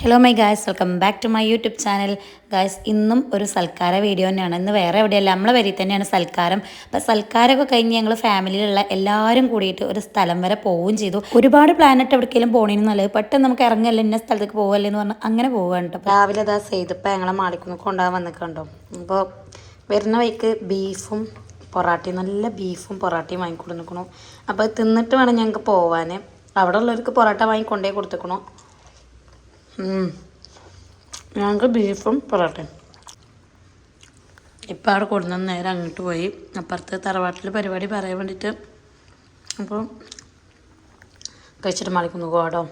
Hello my guys welcome back to my YouTube channel guys ഇന്നും ഒരു സൽക്കാര video തന്നെയാണ്. ഇന്ന് വേറെ എവിടെയല്ല നമ്മളെ വരി തന്നെയാണ് സൽക്കാരം. അപ്പം സൽക്കാരമൊക്കെ കഴിഞ്ഞ് ഞങ്ങൾ ഫാമിലിയിലുള്ള എല്ലാവരും കൂടിയിട്ട് ഒരു സ്ഥലം വരെ പോവുകയും ചെയ്തു. ഒരുപാട് പ്ലാനറ്റ് എവിടേക്കെങ്കിലും പോകണേന്ന് നല്ലത്. പെട്ടെന്ന് നമുക്ക് ഇറങ്ങല്ല ഇന്ന സ്ഥലത്തേക്ക് പോകല്ലേ എന്ന് പറഞ്ഞാൽ അങ്ങനെ പോവുകയാണ് കേട്ടോ രാവിലെ അതാ ചെയ്തപ്പോൾ ഞങ്ങളെ മാളിക്കുന്ന് കൊണ്ടുപോകാൻ വന്നിട്ടുണ്ടോ അപ്പോൾ വരുന്ന വഴിക്ക് ബീഫും പൊറാട്ടയും നല്ല ബീഫും പൊറാട്ടയും വാങ്ങിക്കൊടുക്കണു അപ്പോൾ തിന്നിട്ട് വേണം ഞങ്ങൾക്ക് പോവാൻ അവിടെ ഉള്ളവർക്ക് പൊറോട്ട വാങ്ങിക്കൊണ്ടേ കൊടുത്തേക്കണു. ഞങ്ങൾക്ക് ബീഫും പൊറോട്ടയും. ഇപ്പം അവിടെ കൊടുന്ന നേരെ അങ്ങോട്ട് പോയി. അപ്പുറത്ത് തറവാട്ടിൽ പരിപാടി പറയാൻ വേണ്ടിയിട്ട്. അപ്പോൾ കഴിച്ചിട്ട് മാളിക്കുന്നു കോടോ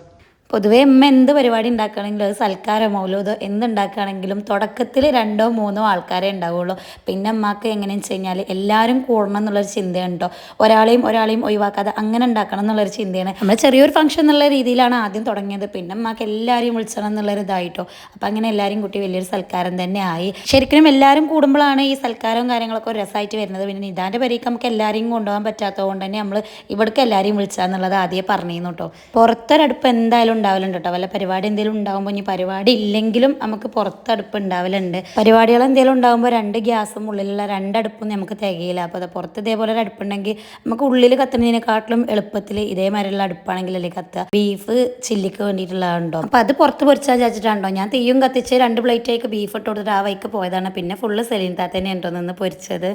പൊതുവേ അമ്മ എന്ത് പരിപാടി ഉണ്ടാക്കുകയാണെങ്കിലും അത് സൽക്കാരം മൗലൂദോ എന്തുണ്ടാക്കുകയാണെങ്കിലും തുടക്കത്തിൽ രണ്ടോ മൂന്നോ ആൾക്കാരെ ഉണ്ടാവുള്ളൂ. പിന്നെ അമ്മയ്ക്ക് എങ്ങനെയാണെന്ന് വെച്ച് കഴിഞ്ഞാൽ എല്ലാവരും കൂടണം എന്നുള്ളൊരു ചിന്തയുണ്ടോ ഒരാളെയും ഒരാളെയും ഒഴിവാക്കാതെ അങ്ങനെ ഉണ്ടാക്കണം എന്നുള്ളൊരു ചിന്തയാണ്. നമ്മൾ ചെറിയൊരു ഫംഗ്ഷൻ എന്നുള്ള രീതിയിലാണ് ആദ്യം തുടങ്ങിയത്. പിന്നെ അമ്മയ്ക്ക് എല്ലാവരെയും വിളിച്ചണം എന്നുള്ളൊരു ഇതായിട്ടോ. അപ്പം അങ്ങനെ എല്ലാവരും കൂട്ടി വലിയൊരു സൽക്കാരം തന്നെ ആയി. ശരിക്കും എല്ലാവരും കൂടുമ്പോഴാണ് ഈ സൽക്കാരവും കാര്യങ്ങളൊക്കെ ഒരു രസമായിട്ട് വരുന്നത്. പിന്നെ നിതാന്റെ പരിക്ക് നമുക്ക് എല്ലാവരെയും കൊണ്ടുപോകാൻ പറ്റാത്തത് കൊണ്ട് തന്നെ നമ്മൾ ഇവിടേക്ക് എല്ലാവരെയും വിളിച്ചാന്നുള്ളത് ആദ്യം പറഞ്ഞിരുന്നു കേട്ടോ പുറത്തൊരടുപ്പ് എന്തായാലും ഉണ്ടാവലുണ്ട് കേട്ടോ വല്ല പരിപാടി എന്തെങ്കിലും ഉണ്ടാകുമ്പോൾ ഇനി പരിപാടി ഇല്ലെങ്കിലും നമുക്ക് പുറത്ത് അടുപ്പ് ഉണ്ടാവലുണ്ട്. പരിപാടികൾ എന്തെങ്കിലും ഉണ്ടാകുമ്പോൾ രണ്ട് ഗ്യാസും ഉള്ളിലുള്ള രണ്ടടുപ്പും നമുക്ക് തികയില്ല. അപ്പോൾ അത് പുറത്ത് ഇതേപോലെ ഒരു അടുപ്പുണ്ടെങ്കിൽ നമുക്ക് ഉള്ളിൽ കത്തുന്നതിനെക്കാട്ടിലും എളുപ്പത്തിൽ ഇതേമാതിരിയുള്ള അടുപ്പാണെങ്കിലല്ലേ കത്തുക. ബീഫ് ചില്ലിക്ക് വേണ്ടിയിട്ടുള്ളതുണ്ടോ? അപ്പോൾ അത് പുറത്ത് പൊരിച്ചാൽ വിചാരിച്ചിട്ടുണ്ടോ ഞാൻ തീയും കത്തിച്ച് രണ്ട് പ്ലേറ്റായിട്ട് ബീഫ് ഇട്ട് കൊടുത്തിട്ട് ആ വൈക്ക് പോയതാണ്. പിന്നെ ഫുള്ള് സെലീൻ തന്നെ ഉണ്ടോ നിന്ന് പൊരിച്ചത്.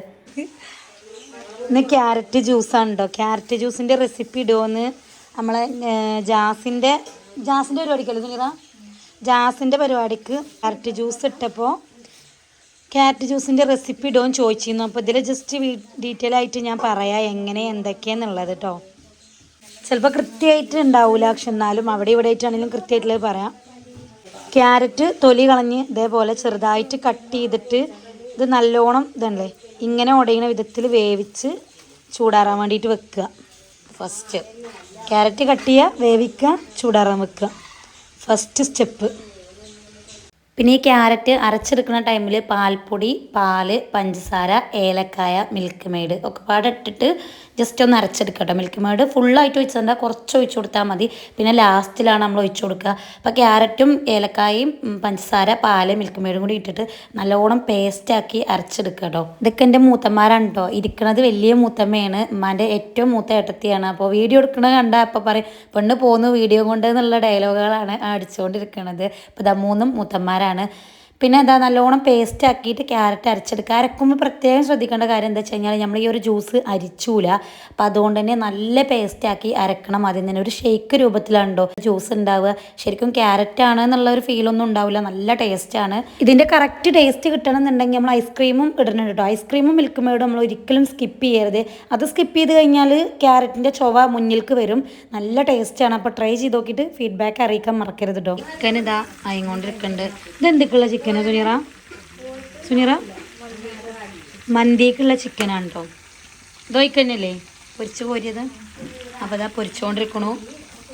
ഇന്ന് ക്യാരറ്റ് ജ്യൂസാണ് കേട്ടോ ക്യാരറ്റ് ജ്യൂസിന്റെ റെസിപ്പി ഇടുമോ എന്ന് നമ്മളെ ജാസിന്റെ ജാസിന്റെ പരിപാടിക്കല്ലേ സുനിത? ജാസിന്റെ പരിപാടിക്ക് ക്യാരറ്റ് ജ്യൂസ് ഇട്ടപ്പോൾ ക്യാരറ്റ് ജ്യൂസിന്റെ റെസിപ്പി ഇടുമെന്ന് ചോദിച്ചിരുന്നു. അപ്പോൾ ഇതിൽ ജസ്റ്റ് ഡീറ്റെയിൽ ആയിട്ട് ഞാൻ പറയാം എങ്ങനെ എന്തൊക്കെയാന്നുള്ളത് കേട്ടോ ചിലപ്പോൾ കൃത്യമായിട്ട് ഉണ്ടാവില്ല പക്ഷെ എന്നാലും അവിടെ ഇവിടെ ആയിട്ടാണെങ്കിലും കൃത്യമായിട്ടുള്ളത് പറയാം. ക്യാരറ്റ് തൊലി കളഞ്ഞ് ഇതേപോലെ ചെറുതായിട്ട് കട്ട് ചെയ്തിട്ട് ഇത് നല്ലോണം ഇതല്ലേ ഇങ്ങനെ ഉടയുന്ന വിധത്തിൽ വേവിച്ച് ചൂടാറാൻ വേണ്ടിയിട്ട് വെക്കുക. ഫസ്റ്റ് ക്യാരറ്റ് കട്ട് ചെയ്യുക വേവിക്കുക ചൂടാറാൻ വെക്കുക. ഫസ്റ്റ് സ്റ്റെപ്പ് പിന്നെ ഈ ക്യാരറ്റ് അരച്ചെടുക്കുന്ന ടൈമിൽ പാൽപ്പൊടി പാൽ പഞ്ചസാര ഏലക്കായ മിൽക്ക് മെയ്ഡ് ഒക്കെ പാടെ ഇട്ടിട്ട് ജസ്റ്റ് ഒന്ന് അരച്ചെടുക്കട്ടെ മിൽക്ക് മെയ്ഡ് ഫുള്ളായിട്ട് ഒഴിച്ചാൽ കുറച്ച് ഒഴിച്ചു കൊടുത്താൽ മതി. പിന്നെ ലാസ്റ്റിലാണ് നമ്മൾ ഒഴിച്ചു കൊടുക്കുക. അപ്പോൾ ക്യാരറ്റും ഏലക്കായും പഞ്ചസാര പാൽ മിൽക്ക് മെയ്ഡും കൂടി ഇട്ടിട്ട് നല്ലോണം പേസ്റ്റാക്കി അരച്ചെടുക്കുക കേട്ടോ ഇതൊക്കെ എന്റെ മൂത്തന്മാരാണ് കേട്ടോ ഇരിക്കണത് വലിയ മൂത്തമ്മയാണ്. ഉമ്മാന്റെ ഏറ്റവും മൂത്ത ഏട്ടത്തിയാണ്. അപ്പോൾ വീഡിയോ എടുക്കണത് കണ്ടാൽ അപ്പോൾ പറയും പെണ്ണ് പോകുന്നു വീഡിയോ കൊണ്ട് എന്നുള്ള ഡയലോഗുകളാണ് അടിച്ചുകൊണ്ടിരിക്കുന്നത് അപ്പോൾ ഇതാ മൂന്നും മൂത്തന്മാരാണ് പിന്നെ എന്താ നല്ലോണം പേസ്റ്റ് ആക്കിയിട്ട് ക്യാരറ്റ് അരച്ചെടുക്കുക. അരക്കുമ്പോൾ പ്രത്യേകം ശ്രദ്ധിക്കേണ്ട കാര്യം എന്താ വെച്ച് കഴിഞ്ഞാൽ നമ്മൾ ഈ ഒരു ജ്യൂസ് അരിച്ചൂല. അപ്പോൾ അതുകൊണ്ട് തന്നെ നല്ല പേസ്റ്റ് ആക്കി അരക്കണം. അതിൽ തന്നെ ഒരു ഷേക്ക് രൂപത്തിലാണല്ലോ ജ്യൂസ് ഉണ്ടാവുക ശരിക്കും ക്യാരറ്റ് ആണ് എന്നുള്ള ഒരു ഫീലൊന്നും ഉണ്ടാവില്ല. നല്ല ടേസ്റ്റാണ് ഇതിന്റെ കറക്റ്റ് ടേസ്റ്റ് കിട്ടണം എന്നുണ്ടെങ്കിൽ നമ്മൾ ഐസ്ക്രീമും ഇടണം കേട്ടോ. ഐസ്ക്രീമും മിൽക്ക് മേഡും നമ്മൾ ഒരിക്കലും സ്കിപ്പ് ചെയ്യരുത്. അത് സ്കിപ്പ് ചെയ്ത് കഴിഞ്ഞാൽ ക്യാരറ്റിന്റെ ചൊവ മുന്നിൽക്ക് വരും. നല്ല ടേസ്റ്റാണ് അപ്പോൾ ട്രൈ ചെയ്ത് നോക്കിയിട്ട് ഫീഡ്ബാക്ക് അറിയിക്കാൻ മറക്കരുത് കേട്ടോ. ചിക്കൻ ഇതാ ആയിക്കൊണ്ടിരിക്കുന്നുണ്ട് ഇത് എന്തൊക്കെയുള്ള ചിക്കനാ സുനീറ? സുനീറ? മന്തിക്കുള്ള ചിക്കനാണ് കേട്ടോ ഇതൊഴിക്കന്നല്ലേ പൊരിച്ച് കോരിയത്. അപ്പോൾ ഇതാ പൊരിച്ചുകൊണ്ടിരിക്കണു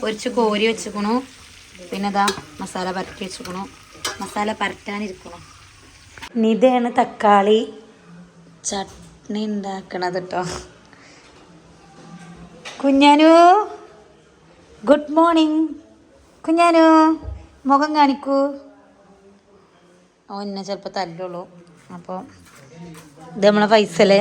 പൊരിച്ച് കോരി വെച്ചിക്കണു. പിന്നെ ഇതാ മസാല പരട്ടി വെച്ചിക്കണു. മസാല പരട്ടാനിരിക്കണു. നിതയാണ് തക്കാളി ചട്നി ഉണ്ടാക്കണത് കേട്ടോ കുഞ്ഞാനു ഗുഡ് മോർണിംഗ്. കുഞ്ഞാനു മുഖം കാണിക്കൂ. ഓ എന്നെ ചിലപ്പോൾ തല്ലുള്ളൂ. അപ്പോൾ ഇത് നമ്മളെ ഫൈസൽ.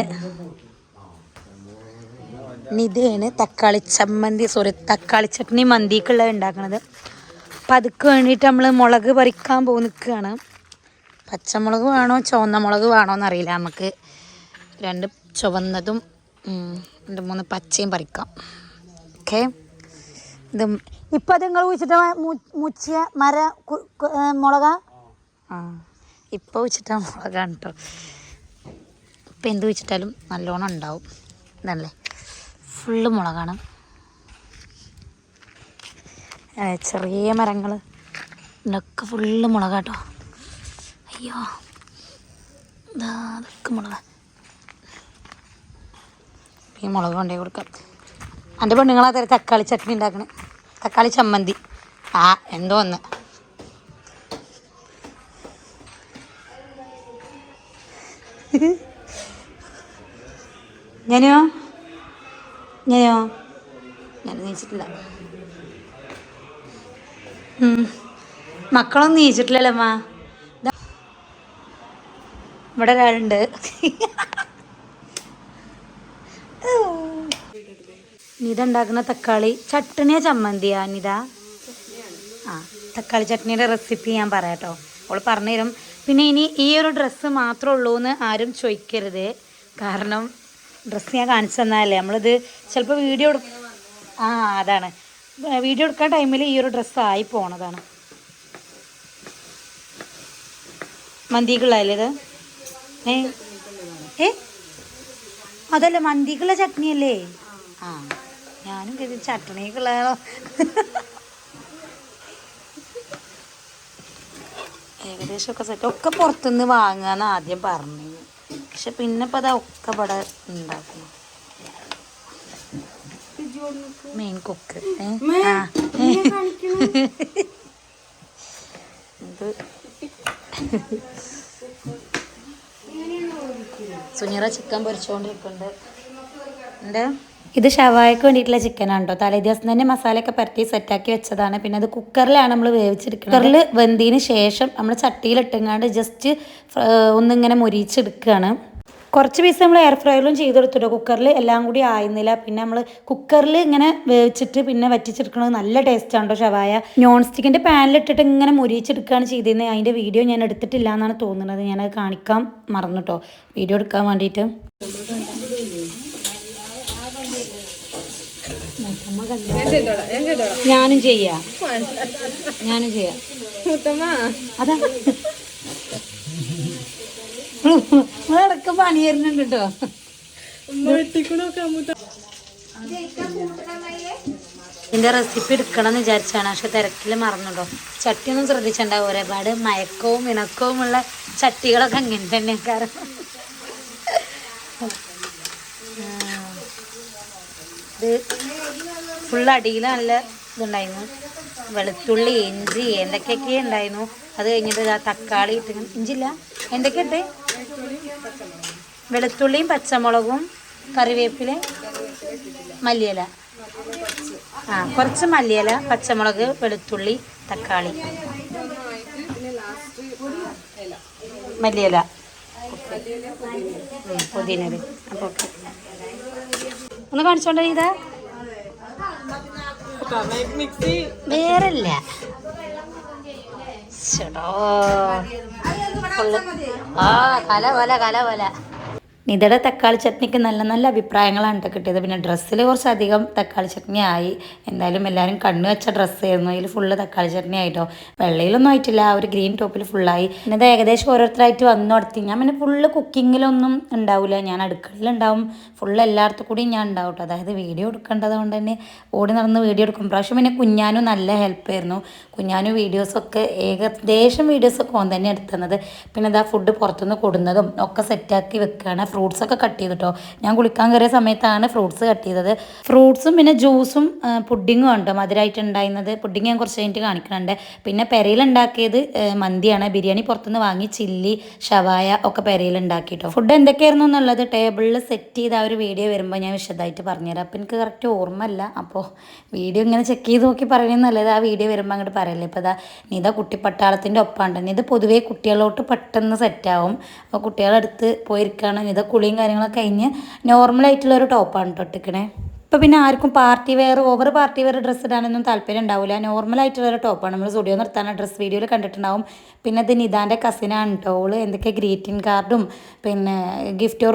ഇതാണ് തക്കാളി ചമ്മന്തി സോറി തക്കാളി ചട്നി മന്തിക്കുള്ളത് ഉണ്ടാക്കണത് അപ്പം അതുക്ക് വേണ്ടിയിട്ട് നമ്മൾ മുളക് പറിക്കാൻ പോയി നിൽക്കുകയാണ് പച്ചമുളക് വേണോ ചുവന്ന മുളക് വേണോ എന്നറിയില്ല. നമുക്ക് രണ്ട് ചുവന്നതും രണ്ട് മൂന്ന് പച്ചയും പറിക്കാം. ഓക്കെ? ഇത് ഇപ്പം അത് നിങ്ങൾ കുഴിച്ചിട്ട് മുച്ചിയ മര മുളക? ആ. ഇപ്പോൾ വെച്ചിട്ടാൽ മുളകാണ് കേട്ടോ ഇപ്പം എന്ത് വെച്ചിട്ടാലും നല്ലോണം ഉണ്ടാവും. ഇതല്ലേ? ഫുള്ള് മുളകാണ്. ചെറിയ മരങ്ങൾ ഇതൊക്കെ ഫുള്ള് മുളകാട്ടോ. അയ്യോ. ഇതാ അതൊക്കെ മുളക. ഈ മുളക് കൊണ്ടേ കൊടുക്കാം. എന്റെ പെണ്ണുങ്ങളാ തരം തക്കാളി ചട്നി ഉണ്ടാക്കണേ. തക്കാളി ചമ്മന്തി. ആ എന്തോ ഒന്ന്. ഞാനോ? ഞാനോ? ഞാൻ നീച്ചിട്ടില്ല. മക്കളൊന്നും നീച്ചിട്ടില്ലല്ലോ അമ്മ. ദാ. ഇവിടെ ഒരാളുണ്ട്. നിത ഉണ്ടാക്കുന്ന തക്കാളി ചട്ടണിയോ ചമ്മന്തിയാ നിത? ആ തക്കാളി ചട്നിയുടെ റെസിപ്പി ഞാൻ പറയാട്ടോ അവൾ പറഞ്ഞുതരും. പിന്നെ ഇനി ഈ ഒരു ഡ്രസ്സ് മാത്രമേ ഉള്ളൂ എന്ന് ആരും ചോദിക്കരുത്. കാരണം ഡ്രസ്സ് ഞാൻ കാണിച്ചു തന്നാലേ നമ്മളിത് ചിലപ്പോൾ വീഡിയോ ആ അതാണ്. വീഡിയോ എടുക്കാൻ ടൈമിൽ ഈ ഒരു ഡ്രസ്സ് ആയി പോണതാണ്. മന്തിക്കുള്ളതല്ലേ ഇത്? ഏ? ഏ? അതല്ല മന്തിക്കുള്ള ചട്നിയല്ലേ? ആ ഞാനും കരുതി ചട്നിക്കുള്ളതാണോ ഏകദേശം ഒക്കെ സെറ്റ് ഒക്കെ പുറത്തുനിന്ന് വാങ്ങാന്ന് ആദ്യം പറഞ്ഞു. പക്ഷെ പിന്നെ ഇപ്പം അതാ ഒക്കെ ഇവിടെ ഉണ്ടാക്കുന്നു. മെയിൻ കുക്ക് ഇത്. സുനീറ ചിക്കൻ പൊരിച്ചുകൊണ്ടിരിക്കുന്നുണ്ട് ഉണ്ട് ഇത് ഷവായക്ക് വേണ്ടിയിട്ടുള്ള ചിക്കനാണ് കേട്ടോ തലേ ദിവസം തന്നെ മസാലയൊക്കെ പരത്തി സെറ്റാക്കി വെച്ചതാണ്. പിന്നെ അത് കുക്കറിലാണ് നമ്മൾ വേവിച്ചെടുക്കുന്നത് കുക്കറിൽ വെന്തതിന് ശേഷം നമ്മൾ ചട്ടിയിലിട്ടെങ്ങാണ്ട് ജസ്റ്റ് ഒന്നിങ്ങനെ മുരിച്ചെടുക്കുകയാണ് കുറച്ച് പീസ് നമ്മൾ എയർ ഫ്രയറിലും ചെയ്തെടുത്തിട്ടോ. കുക്കറിൽ എല്ലാം കൂടി ആയിരുന്നില്ല പിന്നെ നമ്മൾ കുക്കറിൽ ഇങ്ങനെ വേവിച്ചിട്ട് പിന്നെ വറ്റിച്ചെടുക്കുന്നത് നല്ല ടേസ്റ്റാണ് കേട്ടോ ഷവായ. നോൺ സ്റ്റിക്കിന്റെ പാനിലിട്ടിട്ട് ഇങ്ങനെ മുരിച്ചെടുക്കുകയാണ് ചെയ്തിരുന്നത് അതിന്റെ വീഡിയോ ഞാൻ എടുത്തിട്ടില്ല എന്നാണ് തോന്നുന്നത്. ഞാനത് കാണിക്കാൻ മറന്നു വീഡിയോ എടുക്കാൻ വേണ്ടിയിട്ട്. ഞാനും ചെയ്യാ. ഞാനും ചെയ്യാം. അതാ. ഇടയ്ക്ക് പണി വരുന്നുണ്ട് കേട്ടോ. ഇതിന്റെ റെസിപ്പി എടുക്കണം എന്ന് വിചാരിച്ചാണ് പക്ഷെ തിരക്കിൽ മറന്നുണ്ടോ ചട്ടിയൊന്നും ശ്രദ്ധിച്ചിട്ടുണ്ടാവും ഒരുപാട് മയക്കവും ഇണക്കവും ഉള്ള ചട്ടികളൊക്കെ അങ്ങനെ തന്നെ കാരണം ഇത് ഫുൾ അടിയിൽ നല്ല ഇതുണ്ടായിരുന്നു. വെളുത്തുള്ളി ഇഞ്ചി എന്തൊക്കെയൊക്കെ ഉണ്ടായിരുന്നു. അത് കഴിഞ്ഞിട്ട് ഇതാ തക്കാളി ഇട്ട് ഇഞ്ചില്ല? എന്തൊക്കെ ഇട്ടേ? വെളുത്തുള്ളിയും പച്ചമുളകും കറിവേപ്പില മല്ലിയില. ആ കുറച്ച് മല്ലിയില പച്ചമുളക് വെളുത്തുള്ളി തക്കാളി. മല്ലിയില. ഉം, പുതിനയില അപ്പോൾ ഒന്ന് കാണിച്ചോണ്ടേ ഇതാ? വേറല്ല. ചേട്ടോ ആ കല പോലെ കല പോലെ. നിതയുടെ തക്കാളി ചട്നിക്ക് നല്ല നല്ല അഭിപ്രായങ്ങളാണ് കേട്ടോ കിട്ടിയത്. പിന്നെ ഡ്രസ്സിൽ കുറച്ചധികം തക്കാളി ചട്നി ആയി. എന്തായാലും എല്ലാവരും കണ്ണു വെച്ച ഡ്രസ്സായിരുന്നു അതിൽ ഫുള്ള് തക്കാളി ചട്നി ആയിട്ടോ. വെള്ളയിലൊന്നും ആയിട്ടില്ല. ആ ഒരു ഗ്രീൻ ടോപ്പിൽ ഫുള്ളായി പിന്നെ ഇത് ഏകദേശം ഓരോരുത്തരായിട്ട് വന്നു നടത്തി ഞാൻ പിന്നെ ഫുള്ള് കുക്കിങ്ങിലൊന്നും ഉണ്ടാവില്ല ഞാൻ അടുക്കളയിലുണ്ടാവും. ഫുള്ള് എല്ലായിടത്തും കൂടി ഞാൻ ഉണ്ടാവും കേട്ടോ. അതായത് വീഡിയോ എടുക്കേണ്ടത് കൊണ്ട് തന്നെ ഓടി നടന്ന് വീഡിയോ എടുക്കും. പ്രാവശ്യം പിന്നെ കുഞ്ഞാനും നല്ല ഹെൽപ്പായിരുന്നു കുഞ്ഞാനും വീഡിയോസൊക്കെ ഏകദേശം വീഡിയോസൊക്കെ ഓൻ തന്നെ എടുത്തുന്നത് പിന്നെ ഇതാ ഫുഡ് പുറത്തുനിന്ന് കൊടുന്നതും ഒക്കെ സെറ്റാക്കി വെക്കുകയാണ് ഫ്രൂട്ട്സ് ഒക്കെ കട്ട് ചെയ്തിട്ടോ. ഞാൻ കുളിക്കാൻ കയറിയ സമയത്താണ് ഫ്രൂട്ട്സ് കട്ട് ചെയ്തത്. ഫ്രൂട്ട്സും പിന്നെ ജ്യൂസും പുഡിങ്ങും ഉണ്ട് മധുരമായിട്ട് ഉണ്ടായിരുന്നത്. പുഡിങ് ഞാൻ കുറച്ച് കഴിഞ്ഞിട്ട് കാണിക്കുന്നുണ്ട് പിന്നെ പെരയിലുണ്ടാക്കിയത് മന്തിയാണ്. ബിരിയാണി പുറത്തുനിന്ന് വാങ്ങി ചില്ലി ഷവായ ഒക്കെ പെരയിൽ ഉണ്ടാക്കിട്ടോ. ഫുഡ് എന്തൊക്കെയായിരുന്നു എന്നുള്ളത് ടേബിളിൽ സെറ്റ് ചെയ്ത ആ ഒരു വീഡിയോ വരുമ്പോൾ ഞാൻ വിശദമായിട്ട് പറഞ്ഞുതരാം. അപ്പോൾ എനിക്ക് കറക്റ്റ് ഓർമ്മയില്ല. അപ്പോൾ വീഡിയോ ഇങ്ങനെ ചെക്ക് ചെയ്ത് നോക്കി പറയുന്നതല്ലത് ആ വീഡിയോ വരുമ്പോൾ അങ്ങോട്ട് പറയല്ലേ. ഇപ്പോൾ ഇതാ നിത കുട്ടിപ്പട്ടാളത്തിന്റെ ഒപ്പമുണ്ട് ഇത് പൊതുവേ കുട്ടികളോട്ട് പെട്ടെന്ന് സെറ്റാവും അപ്പോൾ കുട്ടികളടുത്ത് പോയിരിക്കുകയാണ് നിത കുളിയും കാര്യങ്ങളൊക്കെ കഴിഞ്ഞ് നോർമലായിട്ടുള്ള ഒരു ടോപ്പാണ് ഇട്ടിക്കണേ ഇപ്പോൾ പിന്നെ ആർക്കും party wear over party wear dress ഇടാനൊന്നും താല്പര്യം ഉണ്ടാവില്ല നോർമലായിട്ടുള്ളൊരു ടോപ്പാണ് നമ്മൾ സ്റ്റുഡിയോ നിർത്താൻ ഡ്രസ്സ് വീഡിയോയിൽ കണ്ടിട്ടുണ്ടാവും പിന്നെ ഇത് നിതാന്റെ കസിനാണ് കേട്ടോ ഓൾ എന്തൊക്കെ ഗ്രീറ്റിംഗ് കാർഡും പിന്നെ ഗിഫ്റ്റ്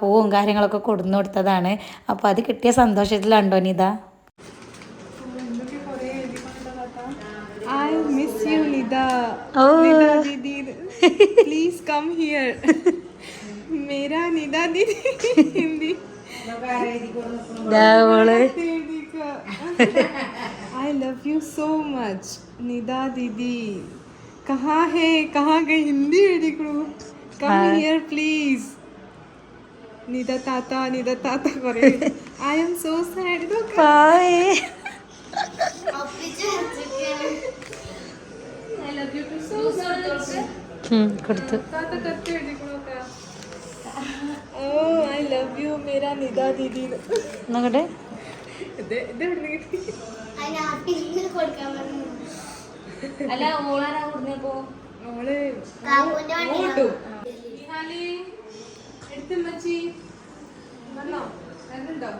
പൂവും കാര്യങ്ങളൊക്കെ കൊടുന്നു കൊടുത്തതാണ് അപ്പോൾ അത് കിട്ടിയ സന്തോഷത്തിലുണ്ടോ Nita I miss you, Nida. Oh. Nida Didi. Please come here. मेरा निदा दीदी Hindi. I love you so much Nida दीदी। कहाँ है कहाँ गई हिंदी हिडिकडू कम हियर प्लीज़ निदा ताता निदा ताता करे। आई एम सो सैड तो bye I love you too so much करतो। ताता करते हिडिकडू ഐ ലവ് യു മേരാ നിതാ ദീദി നോക്കട്ടെ അല്ല ഓളാരാ കൊടുത്തപ്പോ ഓൾ എടുത്തുമ്മച്ചി വന്നോ? എന്തുണ്ടോ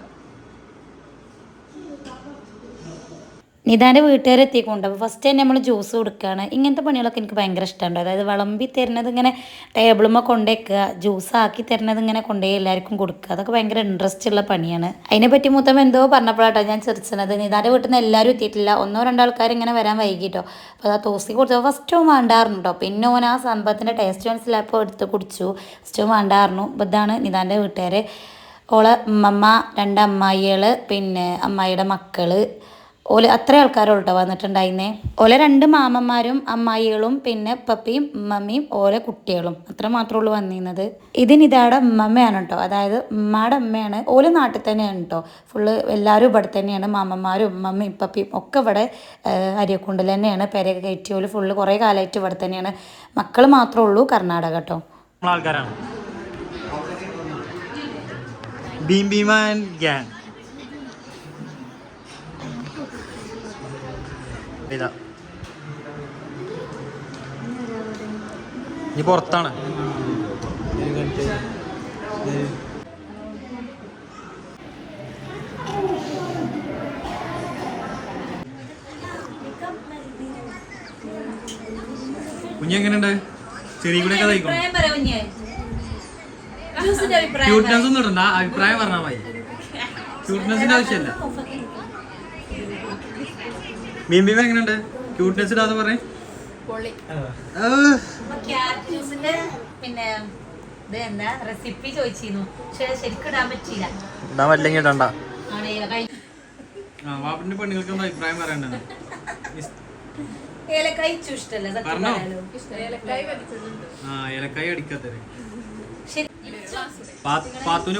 നിതാന്റെ വീട്ടുകാരെത്തിക്കൊണ്ട് അപ്പോൾ ഫസ്റ്റ് തന്നെ നമ്മൾ ജ്യൂസ് കൊടുക്കുകയാണ് ഇങ്ങനത്തെ പണികളൊക്കെ എനിക്ക് ഭയങ്കര ഇഷ്ടമുണ്ട് അതായത് വിളമ്പി തരുന്നത് ഇങ്ങനെ ടേബിളുമ്മ കൊണ്ടുവയ്ക്കുക ജ്യൂസ് ആക്കി തരുന്നത് ഇങ്ങനെ കൊണ്ടുപോയി എല്ലാവർക്കും കൊടുക്കുക. അതൊക്കെ ഭയങ്കര ഇൻട്രസ്റ്റ് ഉള്ള പണിയാണ്. അതിനെപ്പറ്റി മൊത്തം എന്തോ പറഞ്ഞപ്പോഴാട്ടോ ഞാൻ ചെറിച്ചത് നിതാന്റെ വീട്ടിൽ നിന്ന് എല്ലാവരും എത്തിയിട്ടില്ല. ഒന്നോ രണ്ടോ ആൾക്കാർ ഇങ്ങനെ വരാൻ വൈകിട്ടോ. അപ്പോൾ ആ തോസി കൊടുത്തപ്പോൾ ഫസ്റ്റ് കേട്ടോ പിന്നെ ഓൻ ആ സംഭവത്തിന്റെ ടേസ്റ്റ് മനസ്സിലായപ്പോൾ എടുത്ത് കുടിച്ചു. ഫസ്റ്റ് ഓൻ വേണ്ടായിരുന്നു. അപ്പോൾ ഇതാണ് നിതാന്റെ വീട്ടുകാർ ഓളെ ഉമ്മമ്മ രണ്ട് അമ്മായികൾ പിന്നെ അമ്മായിയുടെ മക്കൾ. ഓൽ അത്ര ആൾക്കാരോ കേട്ടോ വന്നിട്ടുണ്ടായിരുന്നേ? ഓലെ രണ്ട് മാമന്മാരും അമ്മായികളും പിന്നെ പപ്പിയും മമ്മിയും ഓലെ കുട്ടികളും. അത്ര മാത്രമേ ഉള്ളൂ വന്നിരുന്നത്. ഇതിനിതാടെ ഉമ്മമ്മയാണ് കേട്ടോ അതായത് ഉമ്മയുടെ അമ്മയാണ് ഓൽ നാട്ടിൽ തന്നെയാണ് കേട്ടോ ഫുള്ള് എല്ലാവരും ഇവിടെ തന്നെയാണ്. മാമന്മാരും മമ്മിയും പപ്പിയും ഒക്കെ ഇവിടെ അരിയക്കുണ്ടിൽ തന്നെയാണ്. പെരയൊക്കെ കയറ്റി ഓൽ ഫുള്ള് കുറേ കാലമായിട്ട് ഇവിടെ തന്നെയാണ്. മക്കൾ മാത്രമേ ഉള്ളൂ കർണാടക കേട്ടോ ആൾക്കാരാണ് ഭീം ഭീമാൻ ഗ്യാങ്. ഇതാ ഇനി പുറത്താണ്. കുഞ്ഞെങ്ങനെയുണ്ട് ചെറിയ കൂടെ ഒക്കെ തയ്ക്കും ക്യൂട്ട്നെസ് ഒന്നും ഇടണ്ട. അഭിപ്രായം പറഞ്ഞാൽ മതി. ക്യൂട്ട്നെസിന്റെ ആവശ്യമല്ല മീൻ എങ്ങനെയുണ്ട്? ക്യൂട്ട്നെസ് ഇടാതെ പറയും. പിന്നെ റെസിപ്പി ചോദിച്ചിരുന്നു. പക്ഷെ ശരിക്കും ഇടാൻ പറ്റിയില്ല. ഇടാൻ പറ്റില്ലെങ്കിൽ ഇടണ്ട. ആണ് ആ വാപ്പിന്റെ പെണ്ണുങ്ങൾക്ക് എന്താ അഭിപ്രായം പറയണ്ടത്? ഏലക്കായി ഇച്ചു ഇഷ്ടല്ല? സത്യം പറഞ്ഞോ. ആ ഏലക്കായി അടിക്കാത്തത്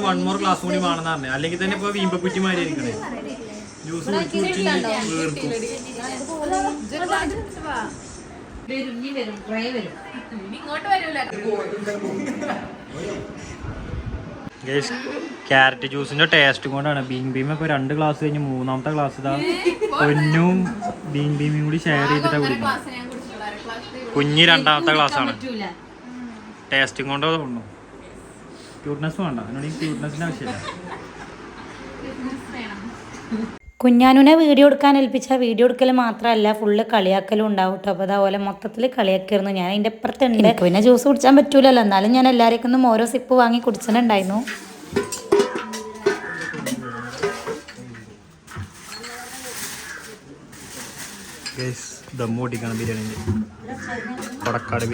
വൺ മോർ ക്ലാസ് കൂടി വേണമെന്ന് പറഞ്ഞു. അല്ലെങ്കിൽ തന്നെ ഇപ്പൊ വീമ്പക്കുറ്റി ഇരിക്കണേ. ജ്യൂസ് ക്യാരറ്റ് ജ്യൂസിന്റെ ടേസ്റ്റ് കൊണ്ടാണ്. ബീൻ ബീം ഇപ്പൊ രണ്ട് ഗ്ലാസ് കഴിഞ്ഞ് മൂന്നാമത്തെ ഗ്ലാസ് ഇതാ. പൊന്നും ബീൻ ബീമും കൂടി ഷെയർ ചെയ്തിട്ടാ കുടിക്കുന്നത് കുഞ്ഞി രണ്ടാമത്തെ ഗ്ലാസ് ആണ്. ടേസ്റ്റും കൊണ്ടോ തോന്നുന്നു ക്യൂട്ട്നെസ് വേണ്ട. അതിനോട് ഈ ക്യൂട്ട്നെസിന്റെ ആവശ്യമില്ല. കുഞ്ഞാനുനെ വീഡിയോ എടുക്കാൻ ഏൽപ്പിച്ച വീഡിയോ എടുക്കൽ മാത്രമല്ല ഫുള്ള് കളിയാക്കലും ഉണ്ടാവും കേട്ടോ അപ്പോൾ അതുപോലെ മൊത്തത്തിൽ കളിയാക്കിയിരുന്നു ഞാൻ. അതിന്റെ അപ്പുറത്തുണ്ട് പിന്നെ ജ്യൂസ് കുടിച്ചാൻ പറ്റൂലല്ലോ. എന്നാലും ഞാൻ എല്ലാവർക്കും ഓരോ സിപ്പ് വാങ്ങി കുടിച്ചിട്ടുണ്ടായിരുന്നു. ദമ്മ് പൊട്ടിക്കണം ബിരിയാണിന്റെ കൊടക്കാട്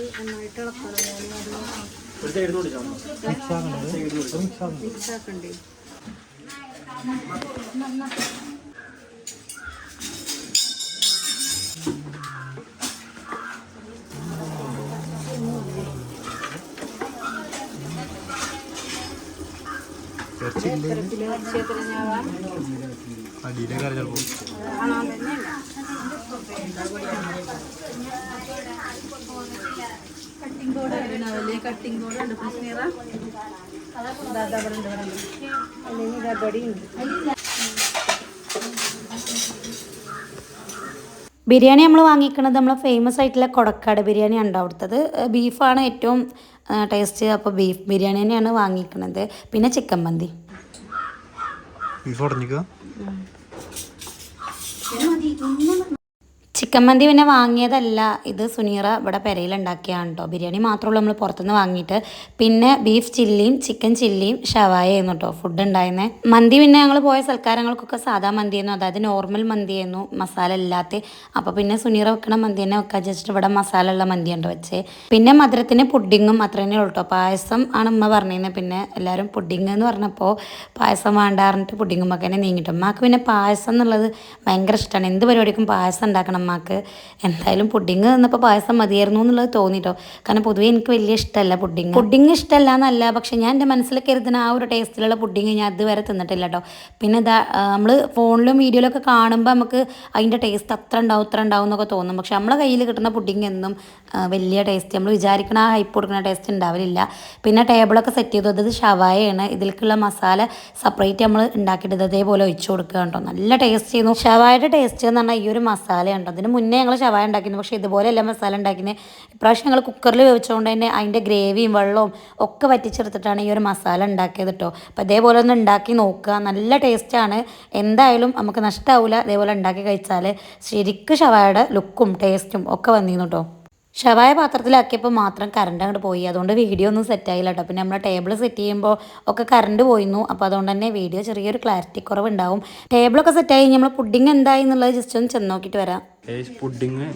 നമുക്ക് നന്നായിട്ട് ഇളക്കണം. ഞാൻ അത് മിക്സാക്കണ്ടേ ബിരിയാണി നമ്മൾ വാങ്ങിക്കുന്നത് നമ്മൾ ഫേമസ് ആയിട്ടുള്ള കൊടക്കാട് ബിരിയാണി ഉണ്ട് അവിടുത്തത് ബീഫാണ് ഏറ്റവും ടേസ്റ്റ് അപ്പോൾ ബീഫ് ബിരിയാണി തന്നെയാണ് വാങ്ങിക്കുന്നത് പിന്നെ ചിക്കൻ മന്തി. ബീഫ് ഉടഞ്ഞിക്കുക ചിക്കൻ മന്തി പിന്നെ വാങ്ങിയതല്ല. ഇത് സുനീറ ഇവിടെ പെരയിലുണ്ടാക്കിയാണ് കേട്ടോ ബിരിയാണി മാത്രമേ നമ്മൾ പുറത്തുനിന്ന് വാങ്ങിയിട്ട് പിന്നെ ബീഫ് ചില്ലിയും ചിക്കൻ ചില്ലിയും ഷവായായിരുന്നു കേട്ടോ ഫുഡ് ഉണ്ടായിരുന്നത് മന്തി പിന്നെ ഞങ്ങൾ പോയ സൽക്കാരങ്ങൾക്കൊക്കെ സാധാ മന്തിയായിരുന്നു. അതായത് നോർമൽ മന്തിയായിരുന്നു. മസാല ഇല്ലാത്ത. അപ്പോൾ പിന്നെ സുനീറ വെക്കണ മന്തി തന്നെ വെക്കാൻ വെച്ചിട്ട് ഇവിടെ മസാല ഉള്ള മന്തിയുണ്ട് വെച്ച്. പിന്നെ മധുരത്തിന് പുഡിങ്ങും അത്ര തന്നെ ഉള്ളൂ കേട്ടോ പായസം ആണ് ഉമ്മ പറഞ്ഞിരുന്നത് പിന്നെ എല്ലാവരും പുഡിങ് എന്ന് പറഞ്ഞപ്പോൾ പായസം വേണ്ടാറിഞ്ഞിട്ട് പുഡിങ്ങും ഒക്കെ തന്നെ നീങ്ങിട്ടു ഉമ്മക്ക് പിന്നെ പായസം എന്നുള്ളത് ഭയങ്കര ഇഷ്ടമാണ് എന്ത് പരിപാടിക്കും പായസം ഉണ്ടാക്കണം. അമ്മയ്ക്ക് എന്തായാലും പുഡിങ് തന്നപ്പോൾ പായസം മതിയായിരുന്നു എന്നുള്ളത് തോന്നിട്ടോ. കാരണം പൊതുവേ എനിക്ക് വലിയ ഇഷ്ടമല്ല പുഡിങ്. പുഡിങ് ഇഷ്ടമല്ല എന്നല്ല പക്ഷെ ഞാൻ എന്റെ മനസ്സിൽ കരുതുന്ന ആ ഒരു ടേസ്റ്റിലുള്ള പുഡിങ് ഞാൻ അതുവരെ തിന്നിട്ടില്ല കേട്ടോ പിന്നെ നമ്മൾ ഫോണിലും വീഡിയോയിലൊക്കെ കാണുമ്പോൾ നമുക്ക് അതിന്റെ ടേസ്റ്റ് അത്ര ഉണ്ടാവും ഇത്ര ഉണ്ടാവും എന്നൊക്കെ തോന്നും. പക്ഷെ നമ്മളെ കയ്യിൽ കിട്ടുന്ന പുഡിങ് എന്നും വലിയ ടേസ്റ്റ് നമ്മൾ വിചാരിക്കണ ആ ഹൈപ്പ് കൊടുക്കുന്ന ടേസ്റ്റ് ഉണ്ടാവില്ല പിന്നെ ടേബിളൊക്കെ സെറ്റ് ചെയ്തു ഇത് ഷവായയാണ് ഇതിലേക്കുള്ള മസാല സെപ്പറേറ്റ് നമ്മൾ ഉണ്ടാക്കിയിട്ട് ഇതേപോലെ ഒഴിച്ചു കൊടുക്കുക കേട്ടോ നല്ല ടേസ്റ്റ് ചെയ്യുന്നു. ഷവായുടെ ടേസ്റ്റ് എന്ന് പറഞ്ഞാൽ ഈ ഒരു മസാല ഉണ്ടോ അതിന് മുന്നേ ഞങ്ങൾ ഷവായ ഉണ്ടാക്കിയിരുന്നു. പക്ഷേ ഇതുപോലെയല്ല മസാല ഉണ്ടാക്കിയത് ഇപ്രാവശ്യം ഞങ്ങൾ കുക്കറിൽ വേവിച്ചുകൊണ്ട് തന്നെ അതിന്റെ ഗ്രേവിയും വെള്ളവും ഒക്കെ വറ്റിച്ചെടുത്തിട്ടാണ് ഈ ഒരു മസാല ഉണ്ടാക്കിയത് കേട്ടോ അപ്പോൾ ഇതേപോലെ ഒന്ന് ഉണ്ടാക്കി നോക്കുക. നല്ല ടേസ്റ്റാണ് എന്തായാലും നമുക്ക് നഷ്ടമാവില്ല അതേപോലെ ഉണ്ടാക്കി കഴിച്ചാൽ ശരിക്കും ഷവായുടെ ലുക്കും ടേസ്റ്റും ഒക്കെ വന്നിരുന്നു കേട്ടോ ഷവായ പാത്രത്തിലാക്കിയപ്പോൾ മാത്രം കറണ്ട് അങ്ങോട്ട് പോയി. അതുകൊണ്ട് വീഡിയോ ഒന്നും സെറ്റായില്ല കേട്ടോ പിന്നെ നമ്മൾ ടേബിൾ സെറ്റ് ചെയ്യുമ്പോൾ ഒക്കെ കറണ്ട് പോയിരുന്നു. അപ്പോൾ അതുകൊണ്ട് തന്നെ വീഡിയോ ചെറിയൊരു ക്ലാരിറ്റി കുറവുണ്ടാവും. ടേബിളൊക്കെ സെറ്റ് ആയി നമ്മൾ പുഡിങ് എന്തായി എന്നുള്ളത് ജസ്റ്റ് ഒന്ന് ചെന്ന് നോക്കിയിട്ട് വരാം. പുഡിങ്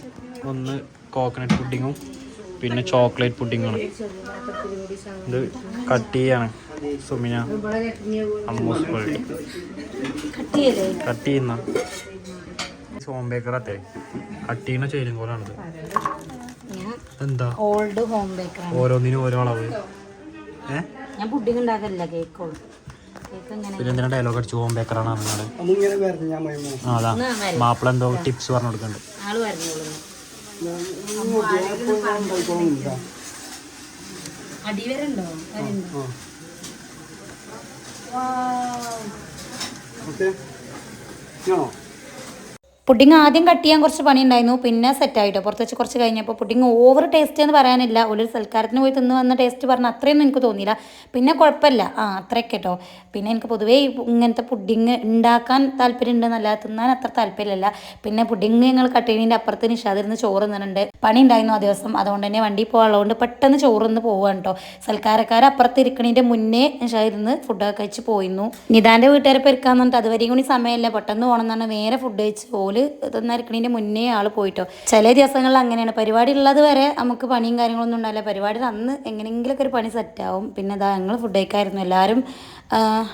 ഒന്ന് കോക്കനട്ട് പുഡിങ്ങും പിന്നെ ചോക്ലേറ്റ് പുഡിങ്ങാണ് ഇത് കട്ട് ചെയ്യാണ് സുമിന. അമ്മൂസ് കട്ട് ചെയ്യുന്ന. ബേക്കറത്തെ കട്ട് ചെയ്യുന്ന ചേരും കോലാണിത് എന്താ? ഓൾഡ് ഹോം ബേക്കറാണ് ഓരോന്നിനും ഓരോ അളവ്. ഞാൻ പുഡിംഗ് ഉണ്ടാക്കലില്ല കേക്കോളൂ. കേക്ക് എങ്ങനെ പിന്നെ ഡയലോഗ് അടിച്ച് ഹോം ബേക്കറാണ് അതാ. മാപ്പിള എന്തോ ടിപ്സ് പറഞ്ഞു കൊടുക്കുന്നുണ്ട്. ആൾ പറഞ്ഞോളൂ അടി വരെ ഉണ്ടോ പുഡിങ് ആദ്യം കട്ട് ചെയ്യാൻ കുറച്ച് പണി ഉണ്ടായിരുന്നു പിന്നെ സെറ്റ് ആയിട്ടോ. പുറത്ത് വെച്ച് കുറച്ച് കഴിഞ്ഞപ്പോൾ പുഡിങ് ഓവർ ടേസ്റ്റ് എന്ന് പറയാനില്ല. ഒരു സൽക്കാരത്തിന് പോയി തിന്ന് വന്ന ടേസ്റ്റ് പറഞ്ഞ അത്രയൊന്നും എനിക്ക് തോന്നിയില്ല. പിന്നെ കുഴപ്പമില്ല. ആ അത്രയൊക്കെ കേട്ടോ പിന്നെ എനിക്ക് പൊതുവേ ഇങ്ങനത്തെ പുഡിങ് ഉണ്ടാക്കാൻ താല്പര്യം ഉണ്ടെന്നല്ല തിന്നാൻ അത്ര താല്പര്യമില്ല പിന്നെ പുഡിങ് ഞങ്ങൾ കട്ട് ചെയ്യുന്നതിന്റെ അപ്പുറത്ത് നിഷാദിരുന്ന് ചോറ് തിന്നുന്നുണ്ട് പണി ഉണ്ടായിരുന്നു ആ ദിവസം. അതുകൊണ്ട് തന്നെ വണ്ടി പോകാനുള്ളതുകൊണ്ട് പെട്ടെന്ന് ചോറ് പോവാണ് കേട്ടോ സൽക്കാരക്കാർ അപ്പുറത്ത് ഇരിക്കണതിന്റെ മുന്നേ നിഷാദിരുന്ന് ഫുഡൊക്കെ കഴിച്ച് പോയിരുന്നു. നിതാന്റെ വീട്ടുകാരെ പെരുക്കാന്ന് പറഞ്ഞിട്ട് അതുവരെയും കൂടി സമയമില്ല. പെട്ടെന്ന് പോകണം എന്നാണ് നേരെ ഫുഡ് കഴിച്ച് ഓൽ തന്നിരിക്കണതിന്റെ മുന്നേ ആൾ പോയിട്ടോ. ചില ദിവസങ്ങളിൽ അങ്ങനെയാണ്. പരിപാടി ഉള്ളത് വരെ നമുക്ക് പണിയും കാര്യങ്ങളൊന്നും ഉണ്ടാവില്ല. പരിപാടി അന്ന് എങ്ങനെയെങ്കിലുമൊക്കെ ഒരു പണി സെറ്റാവും പിന്നെ ഇതാ ഞങ്ങൾ ഫുഡ് കഴിക്കായിരുന്നു. എല്ലാവരും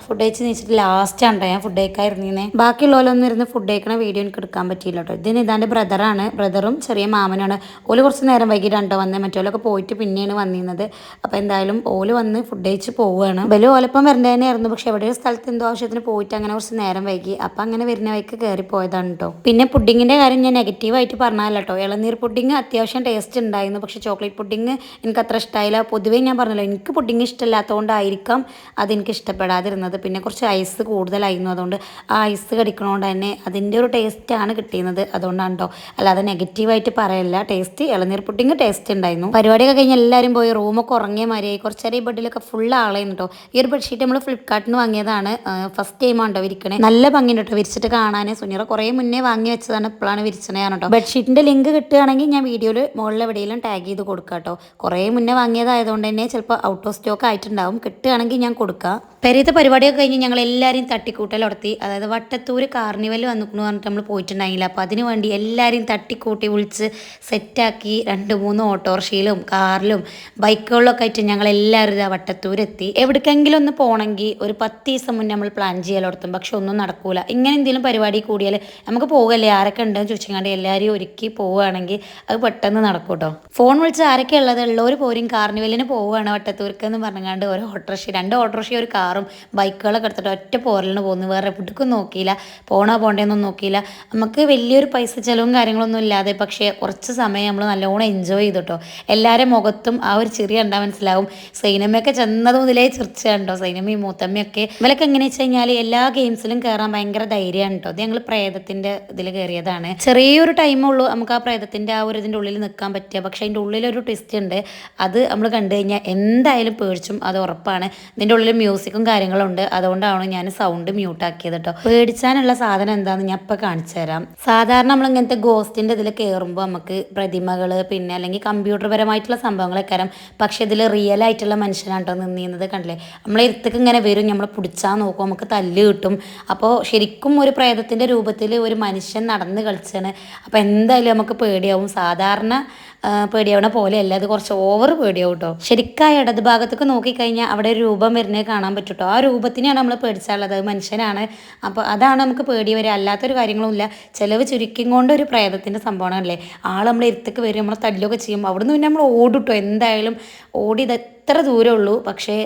ഫുഡ് കഴിച്ച് നീച്ചിട്ട് ലാസ്റ്റാണ് കേട്ടോ ഞാൻ ഫുഡ് കഴിക്കായിരുന്നേ ബാക്കിയുള്ളവരൊന്നും ഇരുന്ന് ഫുഡ് കഴിക്കണ വീഡിയോ എനിക്ക് എടുക്കാൻ പറ്റിയില്ല കേട്ടോ ഇതിന് ഇതാന്റെ ബ്രദറാണ് ബ്രദറും ചെറിയ മാമനാണ്. ഓൽ കുറച്ച് നേരം വൈകിട്ടാണ് കേട്ടോ വന്നത് മറ്റോലൊക്കെ പോയിട്ട് പിന്നെയാണ് വന്നിരുന്നത്. അപ്പോൾ എന്തായാലും ഓൽ വന്ന് ഫുഡ് കഴിച്ച് പോവുകയാണ് ബലു ഓലപ്പം വരേണ്ടതന്നെയായിരുന്നു പക്ഷെ എവിടെ ഒരു സ്ഥലത്ത് എന്തോ ആവശ്യത്തിന് പോയിട്ട് അങ്ങനെ കുറച്ച് നേരം വൈകി. അപ്പം അങ്ങനെ വരുന്ന വഴിക്ക് കയറി പോയതാണ് കേട്ടോ പിന്നെ പുഡിങ്ങിന്റെ കാര്യം ഞാൻ നെഗറ്റീവായിട്ട് പറഞ്ഞതല്ല കേട്ടോ ഇളനീർ പുഡിങ് അത്യാവശ്യം ടേസ്റ്റ് ഉണ്ടായിരുന്നു. പക്ഷേ ചോക്ലേറ്റ് പുഡിങ് എനിക്ക് അത്ര ഇഷ്ടമായില്ല പൊതുവേ ഞാൻ പറഞ്ഞല്ലോ എനിക്ക് പുഡിങ് ഇഷ്ടമില്ലാത്തതുകൊണ്ടായിരിക്കാം അതെനിക്ക് ഇഷ്ടപ്പെടാതിരുന്നത്. പിന്നെ കുറച്ച് ഐസ് കൂടുതലായിരുന്നു. അതുകൊണ്ട് ആ ഐസ് കടിക്കണോണ്ട് തന്നെ അതിന്റെ ഒരു ടേസ്റ്റാണ് കിട്ടിയിരുന്നത്. അതുകൊണ്ടാണ് കേട്ടോ അല്ലാതെ നെഗറ്റീവായിട്ട് പറയല്ല. ടേസ്റ്റ് ഇളനീർ പുഡിങ് ടേസ്റ്റ് ഉണ്ടായിരുന്നു. പരിപാടിയൊക്കെ കഴിഞ്ഞ് എല്ലാവരും പോയി. റൂമൊക്കെ ഉറങ്ങിയ മാതിരിയായി. കുറച്ച് നേരം ഈ ബെഡിലൊക്കെ ഫുൾ ആളായിരുന്നു കേട്ടോ ഈ ഒരു ബെഡ്ഷീറ്റ് നമ്മൾ ഫ്ലിപ്കാർട്ടിൽ നിന്ന് വാങ്ങിയതാണ് ഫസ്റ്റ് ടൈമാണ് കേട്ടോ വിരിക്കണേ. നല്ല ഭംഗിയുണ്ട് കേട്ടോ വിരിച്ചിട്ട് കാണാൻ സുനിറ കുറേ മുന്നേ വെച്ചതാണ് ഇപ്പോഴാണ് വിരിച്ചണയാണ് കേട്ടോ ബെഡ്ഷീറ്റിന്റെ ലിങ്ക് കിട്ടുകയാണെങ്കിൽ ഞാൻ വീഡിയോയിൽ മുകളിൽ എവിടെയെങ്കിലും ടാഗ് ചെയ്ത് കൊടുക്കാം കേട്ടോ. കുറേ മുന്നേ വാങ്ങിയതായതുകൊണ്ട് തന്നെ ചിലപ്പോൾ ഔട്ട് ഓഫ് സ്റ്റോക്ക് ആയിട്ടുണ്ടാവും. കിട്ടുകയാണെങ്കിൽ ഞാൻ കൊടുക്കാം. പെരീത്തെ പരിപാടിയൊക്കെ കഴിഞ്ഞ് ഞങ്ങൾ എല്ലാവരെയും തട്ടിക്കൂട്ടൽ നടത്തി. അതായത് വട്ടത്തൂർ കാർണിവൽ വന്നിക്കണു പറഞ്ഞിട്ട് നമ്മൾ പോയിട്ടുണ്ടായില്ല അപ്പോൾ അതിന് വേണ്ടി എല്ലാവരെയും തട്ടിക്കൂട്ടി വിളിച്ച് സെറ്റാക്കി രണ്ട് മൂന്ന് ഓട്ടോറിക്ഷയിലും കാറിലും ബൈക്കുകളിലൊക്കെ ആയിട്ട് ഞങ്ങൾ എല്ലാവരും ഇതാ വട്ടത്തൂരെത്തി. എവിടേക്കെങ്കിലും ഒന്ന് പോകണമെങ്കിൽ ഒരു പത്ത് ദിവസം മുന്നേ നമ്മൾ പ്ലാൻ ചെയ്യാലോടത്തും പക്ഷെ ഒന്നും നടക്കൂല. ഇങ്ങനെ എന്തെങ്കിലും പരിപാടി കൂടിയാൽ നമുക്ക് പോകല്ലേ ആരൊക്കെ ഉണ്ടെന്ന് ചോദിച്ചങ്ങാണ്ട് എല്ലാവരെയും ഒരുക്കി പോവുകയാണെങ്കിൽ അത് പെട്ടെന്ന് നടക്കും കേട്ടോ ഫോൺ വിളിച്ച് ആരൊക്കെ ഉള്ളത്? ഉള്ളവർ പോരും. കാർണിവലിന് പോവുകയാണ് വട്ടത്തൂർക്ക് എന്ന് പറഞ്ഞാണ്ട് ഒരു ഓട്ടോറിക്ഷ രണ്ട് ഓട്ടോറിക്ഷ ഒരു കാറും ബൈക്കുകളൊക്കെ എടുത്തിട്ട് ഒറ്റ പോരലിന് പോകുന്നു. വേറെ എവിടേക്കും നോക്കിയില്ല. പോണോ പോണ്ടേന്നൊന്നും നോക്കിയില്ല. നമുക്ക് വലിയൊരു പൈസ ചിലവും കാര്യങ്ങളൊന്നും ഇല്ലാതെ പക്ഷേ കുറച്ച് സമയം നമ്മൾ നല്ലോണം എൻജോയ് ചെയ്തു കേട്ടോ എല്ലാവരും മുഖത്തും ആ ഒരു ചെറിയ കണ്ടാൽ മനസ്സിലാവും. സൈനമ്മയൊക്കെ ചെന്നത് മുതലേ ചിർച്ച കണ്ടോ സൈനമ്മയും മൂത്തമ്മയൊക്കെ. ഇവരൊക്കെ എങ്ങനെയാ വെച്ച് കഴിഞ്ഞാൽ എല്ലാ ഗെയിംസിലും കയറാൻ ഭയങ്കര ധൈര്യമാണ് കേട്ടോ അത് ഞങ്ങൾ പ്രേതത്തിന്റെ ഇതിൽ കയറിയതാണ്. ചെറിയൊരു ടൈമേ ഉള്ളൂ നമുക്ക് ആ പ്രേതത്തിന്റെ ആ ഒരു ഇതിന്റെ ഉള്ളിൽ നിൽക്കാൻ പറ്റുക. പക്ഷെ അതിന്റെ ഉള്ളിലൊരു ട്വിസ്റ്റ് ഉണ്ട്. അത് നമ്മൾ കണ്ടു കഴിഞ്ഞാൽ എന്തായാലും പേടിച്ചും അത് ഉറപ്പാണ്. ഇതിന്റെ ഉള്ളിൽ മ്യൂസിക്കും കാര്യങ്ങളും ഉണ്ട് അതുകൊണ്ടാണ് ഞാൻ സൗണ്ട് മ്യൂട്ട് ആക്കിയത് കേട്ടോ പേടിച്ചാനുള്ള സാധനം എന്താണെന്ന് ഞാൻ ഇപ്പം കാണിച്ചു തരാം. സാധാരണ നമ്മൾ ഇങ്ങനത്തെ ഗോസ്റ്റിന്റെ ഇതിൽ കയറുമ്പോൾ നമുക്ക് പ്രതിമകൾ പിന്നെ അല്ലെങ്കിൽ കമ്പ്യൂട്ടർ പരമായിട്ടുള്ള സംഭവങ്ങളൊക്കെ തരാം പക്ഷെ ഇതിൽ റിയൽ ആയിട്ടുള്ള മനുഷ്യനാണ് കേട്ടോ നിന്നിരുന്നത് കണ്ടില്ലേ? നമ്മളെ ഇരുത്തേക്ക് ഇങ്ങനെ വരും. നമ്മൾ പിടിച്ചാൽ നോക്കും. നമുക്ക് തല്ല് കിട്ടും. അപ്പോൾ ശരിക്കും ഒരു പ്രേതത്തിന്റെ രൂപത്തിൽ ഒരു മനുഷ്യൻ നടന്ന് കളിച്ചാണ്. അപ്പോൾ എന്തായാലും നമുക്ക് പേടിയാവും. സാധാരണ പേടിയാവണ പോലെ അല്ല അത് കുറച്ച് ഓവർ പേടിയാവും കേട്ടോ ശരിക്കും ഇടത് ഭാഗത്തൊക്കെ നോക്കിക്കഴിഞ്ഞാൽ അവിടെ ഒരു രൂപം വരുന്നത് കാണാൻ പറ്റും കേട്ടോ ആ രൂപത്തിനെയാണ് നമ്മൾ പേടിച്ചാലുള്ളത് അത് മനുഷ്യനാണ്. അപ്പോൾ അതാണ് നമുക്ക് പേടി വരിക അല്ലാത്തൊരു കാര്യങ്ങളുമില്ല ചിലവ് ചുരുക്കും കൊണ്ട് ഒരു പ്രേതത്തിന്റെ സംഭവമാണല്ലേ. ആൾ നമ്മൾ ഇരുത്തേക്ക് വരും നമ്മളെ തല്ലുകയൊക്കെ ചെയ്യും. അവിടുന്ന് പിന്നെ നമ്മൾ ഓടിട്ടോ എന്തായാലും ഓടി ഇത് എത്ര ദൂരമുള്ളൂ പക്ഷേ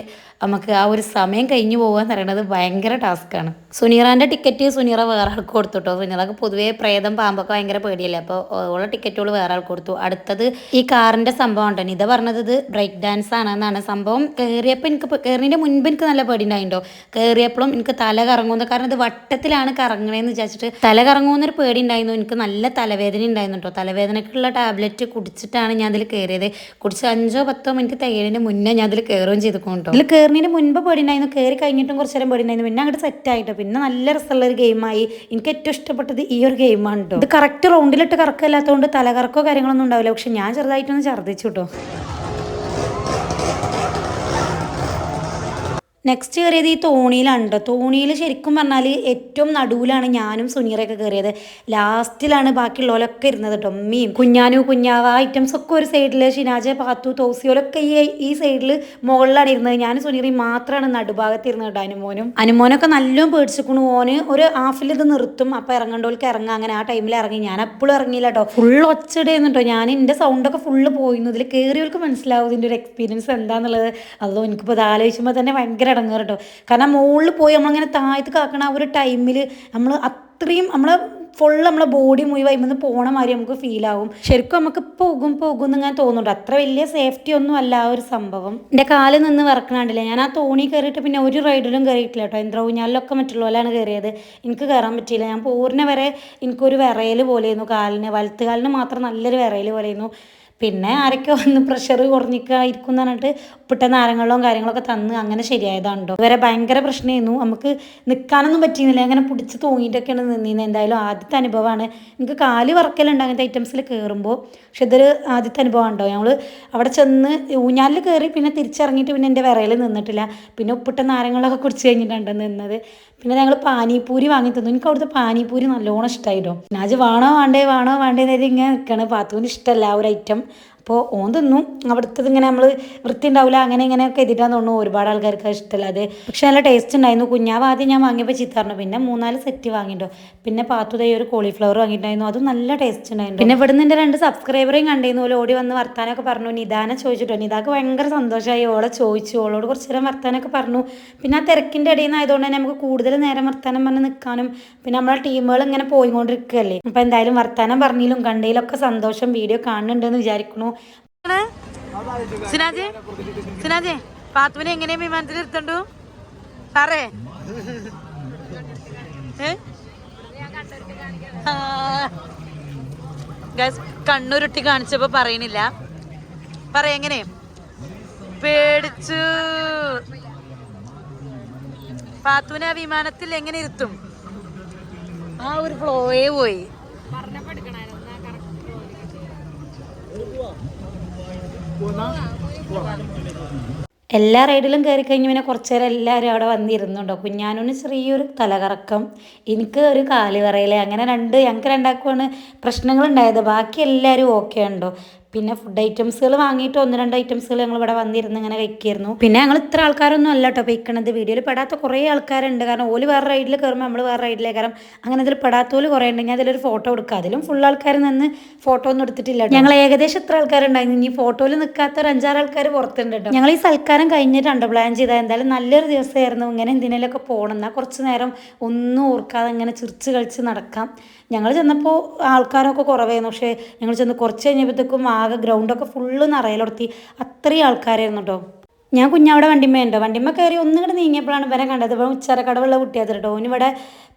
നമുക്ക് ആ ഒരു സമയം കഴിഞ്ഞു പോകുക എന്ന് പറയുന്നത് ഭയങ്കര ടാസ്ക്കാണ് സുനീറാന്റെ ടിക്കറ്റ് സുനീറ വേറെ ആൾക്ക് കൊടുത്തു കേട്ടോ സുനീറക്ക് പൊതുവേ പ്രേതം പാമ്പൊക്കെ ഭയങ്കര പേടിയല്ലേ? അപ്പോൾ ഓളെ ടിക്കറ്റുകൾ വേറെ ആൾക്ക് കൊടുത്തു. അടുത്തത് ഈ കാറിന്റെ സംഭവം ഉണ്ടോ ഇത പറഞ്ഞത് ഇത് ബ്രേക്ക് ഡാൻസ് ആണെന്നാണ്. സംഭവം കയറിയപ്പോൾ എനിക്ക് കയറിന്റെ മുൻപ് എനിക്ക് നല്ല പേടി ഉണ്ടായിട്ടോ കയറിയപ്പോഴും എനിക്ക് തല കറങ്ങുന്നു. കാരണം ഇത് വട്ടത്തിലാണ് കറങ്ങണേന്ന് വിചാരിച്ചിട്ട് തല കറങ്ങുമെന്നൊരു പേടി ഉണ്ടായിരുന്നു എനിക്ക് നല്ല തലവേദന ഉണ്ടായിരുന്നു കേട്ടോ തലവേദനക്കുള്ള ടാബ്ലറ്റ് കുടിച്ചിട്ടാണ് ഞാൻ അതിൽ കയറിയത് കുടിച്ച് അഞ്ചോ പത്തോ മിനിറ്റ് തികയതിന് മുന്നേ ഞാൻ അതിൽ കയറുകയും ചെയ്തു കേട്ടോ ഇതിൽ കയറുന്നതിന് മുൻപ് പേടി ഉണ്ടായിരുന്നു കയറി കഴിഞ്ഞിട്ടും കുറച്ച് നേരം പേടിയുണ്ടായിരുന്നു. പിന്നെ അങ്ങോട്ട് സെറ്റ് ആയിട്ടോ. പിന്നെ നല്ല രസമുള്ള ഒരു ഗെയിമായി എനിക്ക് ഏറ്റവും ഇഷ്ടപ്പെട്ടത് ഈ ഒരു ഗെയിമാണ് കേട്ടോ ഇത് കറക്റ്റ് റൗണ്ടിലിട്ട് കറക്കമില്ലാത്തതുകൊണ്ട് തലകറക്കോ കാര്യങ്ങളൊന്നും ഉണ്ടാവില്ല. പക്ഷെ ഞാൻ ചെറുതായിട്ടൊന്ന് ഛർദ്ദിച്ചു കേട്ടോ നെക്സ്റ്റ് കയറിയത് ഈ തോണിയിലാണ് തോണിയിൽ ശരിക്കും പറഞ്ഞാൽ ഏറ്റവും നടുവിലാണ് ഞാനും സുനീറയൊക്കെ കയറിയത് ലാസ്റ്റിലാണ് ബാക്കിയുള്ളവരൊക്കെ ഇരുന്നത് കേട്ടോ ഉമ്മയും കുഞ്ഞാനു കുഞ്ഞാവ ഐറ്റംസ് ഒക്കെ ഒരു സൈഡിൽ ഷിനാജ പാത്തു തോസിയോലൊക്കെ ഈ ഈ സൈഡിൽ മുകളിലാണ് ഇരുന്നത്. ഞാനും സുനീറയും മാത്രമാണ് നടുഭാഗത്ത് ഇരുന്നത് കേട്ടോ അനുമോനും. അനുമോനൊക്കെ നല്ലോണം പേടിച്ചിക്കണു. ഓന് ഒരു ഹാഫിൽ ഇത് നിർത്തും. അപ്പം ഇറങ്ങേണ്ടവർക്ക് ഇറങ്ങാം. അങ്ങനെ ആ ടൈമിൽ ഇറങ്ങി. ഞാൻ എപ്പോഴും ഇറങ്ങിയില്ല കേട്ടോ. ഫുൾ ഒച്ചടേന്ന് കേട്ടോ ഞാൻ എന്റെ സൗണ്ടൊക്കെ ഫുള്ള് പോയിരുന്നു ഇതിൽ കയറിയവർക്ക് മനസ്സിലാവും ഇതിന്റെ ഒരു എക്സ്പീരിയൻസ് എന്താണെന്നുള്ളത് അതോ എനിക്കിപ്പോൾ ഇത് ആലോചിക്കുമ്പോൾ തന്നെ ഭയങ്കര ഇടങ്ങേറ് കേട്ടോ. കാരണം മുകളിൽ പോയി നമ്മളിങ്ങനെ താഴത്ത് കാക്കണ ആ ഒരു ടൈമിൽ നമ്മൾ അത്രയും നമ്മളെ ഫുൾ നമ്മളെ ബോഡി മുഴുവൻ ഇന്ന് പോണ മാതിരി നമുക്ക് ഫീൽ ആവും. ശരിക്കും നമുക്ക് പോകും പോകും എന്ന് ഞാൻ തോന്നുന്നുണ്ട്. അത്ര വലിയ സേഫ്റ്റി ഒന്നും അല്ല ആ ഒരു സംഭവം. എന്റെ കാലിൽ നിന്ന് വറക്കണാണ്ടില്ല? ഞാൻ ആ തോണി കയറിയിട്ട് പിന്നെ ഒരു റൈഡിലും കയറിയിട്ടില്ല കേട്ടോ. യന്ത്ര ഊഞ്ഞാലിലൊക്കെ മറ്റുള്ളവരാണ് കയറിയത്. എനിക്ക് കയറാൻ പറ്റിയില്ല. ഞാൻ പൂർണ വരെ എനിക്കൊരു വിറയൽ പോലെയായിരുന്നു കാലിന്. വലത്ത് കാലിന് മാത്രം നല്ലൊരു വിറയൽ പോലെയായിരുന്നു. പിന്നെ ആരൊക്കെ ഒന്ന് പ്രഷർ കുറഞ്ഞിരിക്കും എന്ന് പറഞ്ഞിട്ട് ഉപ്പിട്ട നാരങ്ങളും കാര്യങ്ങളൊക്കെ തന്ന് അങ്ങനെ ശരിയായതാണ്ടോ? ഇവരെ ഭയങ്കര പ്രശ്നമായിരുന്നു. നമുക്ക് നിൽക്കാനൊന്നും പറ്റിയിരുന്നില്ല. അങ്ങനെ പിടിച്ച് തൂങ്ങിയിട്ടൊക്കെയാണ് നിന്നിരുന്നത് എന്തായാലും ആദ്യത്തെ അനുഭവമാണ്. എനിക്ക് കാൽ വറക്കലുണ്ട് അങ്ങനത്തെ ഐറ്റംസിൽ കയറുമ്പോൾ പക്ഷെ ഇതൊരു ആദ്യത്തെ അനുഭവം ഉണ്ടോ? ഞങ്ങൾ അവിടെ ചെന്ന് ഊഞ്ഞാലിൽ കയറി പിന്നെ തിരിച്ചിറങ്ങിയിട്ട് പിന്നെ എന്റെ വിറയിൽ നിന്നിട്ടില്ല. പിന്നെ ഉപ്പിട്ട നാരങ്ങളൊക്കെ കുടിച്ച് കഴിഞ്ഞിട്ടുണ്ട് നിന്നത്. പിന്നെ ഞങ്ങൾ പാനിപ്പൂരി വാങ്ങി തന്നു. എനിക്ക് അവിടുത്തെ പാനിപ്പൂരി നല്ലോണം ഇഷ്ടമായിട്ടോ നാജ് വേണോ വേണ്ടേ വേണോ വേണ്ടേ എന്നൊരു ഇങ്ങനെ നിൽക്കണം പാത്തൂന് ഇഷ്ടമല്ല ആ ഒരു ഐറ്റം അപ്പോൾ ഓൻ തിന്നു. അവിടുത്തെ ഇങ്ങനെ നമ്മൾ വൃത്തി ഉണ്ടാവില്ല അങ്ങനെ ഇങ്ങനെയൊക്കെ എഴുതിയിട്ടാന്ന് തോന്നുന്നു. ഒരുപാട് ആൾക്കാർക്ക് ഇഷ്ടമല്ല അത്. പക്ഷെ നല്ല ടേസ്റ്റ് ഉണ്ടായിരുന്നു. കുഞ്ഞാവ് ആദ്യം ഞാൻ വാങ്ങിയപ്പോൾ ചിത്തറിഞ്ഞു പിന്നെ മൂന്നാൽ സെറ്റ് വാങ്ങിയിട്ടോ. പിന്നെ പാത്തുതൈ ഒരു കോളിഫ്ലവർ വാങ്ങിയിട്ടുണ്ടായിരുന്നു. അതും നല്ല ടേസ്റ്റ് ഉണ്ടായിരുന്നു. പിന്നെ ഇവിടുന്ന് എന്റെ രണ്ട് സബ്സ്ക്രൈബറേയും കണ്ടിരുന്നു പോലെ ഓടി വന്ന് വർത്താനൊക്കെ പറഞ്ഞു. നിദാനെ ചോദിച്ചിട്ടോ? നിദാക്ക് ഭയങ്കര സന്തോഷമായി ഓളെ ചോദിച്ചു. ഓളോട് കുറച്ച് നേരം വർത്താനൊക്കെ പറഞ്ഞു. പിന്നെ ആ തിരക്കിന്റെ ഇടയിൽ നിന്ന് ആയതുകൊണ്ട് തന്നെ നമുക്ക് കൂടുതൽ നേരം വർത്താനം പറഞ്ഞ് നിൽക്കാനും പിന്നെ നമ്മളെ ടീമുകൾ ഇങ്ങനെ പോയിക്കൊണ്ടിരിക്കുകയല്ലേ. അപ്പോൾ എന്തായാലും വർത്താനം പറഞ്ഞതിലും കണ്ടതിലൊക്കെ സന്തോഷം. വീഡിയോ കാണുന്നുണ്ടെന്ന് വിചാരിക്കുന്നു. സിനാജെ സിനാജി പാത്തുവിനെ എങ്ങനെയാ വിമാനത്തിൽ എടുത്തണ്ടു സാറേ. Guys, കണ്ണുരുട്ടി കാണിച്ചപ്പോ പറയണില്ല പറ എങ്ങനെ? പേടിച്ചു. പാത്തുവിനെ വിമാനത്തിൽ എങ്ങനെ ഇരുത്തും? ആ ഒരു ഫ്ലോയെ പോയി. എല്ലാ റൈഡിലും കയറി കഴിഞ്ഞ് പിന്നെ കുറച്ച് നേരം എല്ലാവരും അവിടെ വന്നിരുന്നുണ്ടോ? കുഞ്ഞാനൂന് ചെറിയൊരു തലകറക്കം എനിക്ക് ഒരു കാൽ അങ്ങനെ രണ്ട് ഞങ്ങൾക്ക് രണ്ടാക്കുമാണ് പ്രശ്നങ്ങളുണ്ടായത്. ബാക്കി എല്ലാവരും ഓക്കെ ഉണ്ടോ? പിന്നെ ഫുഡ് ഐറ്റംസുകൾ വാങ്ങിയിട്ട് ഒന്ന് രണ്ട് ഐറ്റംസുകൾ ഞങ്ങൾ ഇവിടെ വന്നിരുന്ന് ഇങ്ങനെ കഴിക്കായിരുന്നു പിന്നെ ഞങ്ങൾ ഇത്ര ആൾക്കാരൊന്നും അല്ല കേട്ടോ പോയിക്കണത് വീഡിയോയിൽ പെടാത്ത കുറേ ആൾക്കാരുണ്ട്. കാരണം ഓൽ വേറെ റൈഡിൽ കയറുമ്പോൾ നമ്മൾ വേറെ റൈഡിലേ കയറും അങ്ങനെ അതിൽ പെടാത്തോൽ കുറേ ഉണ്ടെങ്കിൽ അതിലൊരു ഫോട്ടോ എടുക്കുക അതിലും ഫുൾ ആൾക്കാർ നിന്ന് ഫോട്ടോ ഒന്നും എടുത്തിട്ടില്ല ഞങ്ങൾ ഏകദേശം ഇത്ര ആൾക്കാരുണ്ടായിരുന്നു ഇനി ഫോട്ടോയിൽ നിൽക്കാത്ത ഒരു അഞ്ചാറ് ആൾക്കാർ പുറത്തുണ്ട് കേട്ടോ ഞങ്ങൾ ഈ സൽക്കാരം കഴിഞ്ഞിട്ടുണ്ട് പ്ലാൻ ചെയ്താൽ എന്തായാലും നല്ലൊരു ദിവസമായിരുന്നു. ഇങ്ങനെ എന്തിനേലൊക്കെ പോകണം എന്നാൽ കുറച്ച് നേരം ഒന്നും ഓർക്കാതെ ഇങ്ങനെ ചിരിച്ച് കളിച്ച് നടക്കാം. ഞങ്ങൾ ചെന്നപ്പോൾ ആൾക്കാരൊക്കെ കുറവായിരുന്നു. പക്ഷേ ഞങ്ങൾ ചെന്ന് കുറച്ച് കഴിഞ്ഞപ്പോഴത്തേക്കും ആകെ ഗ്രൗണ്ടൊക്കെ ഫുള്ള് നിറയിലൊടുത്തി. അത്രയും ആൾക്കാരായിരുന്നു കേട്ടോ ഞാൻ കുഞ്ഞവിടെ വണ്ടിമ്മ ഉണ്ടോ കയറി ഒന്നും കൂടെ നീങ്ങിയപ്പോഴാണ് ഇവരെ കണ്ടത്. ഇവിടെ ഉച്ചരക്കടവുള്ള കുട്ടിയത് കേട്ടോ ഓനിവിടെ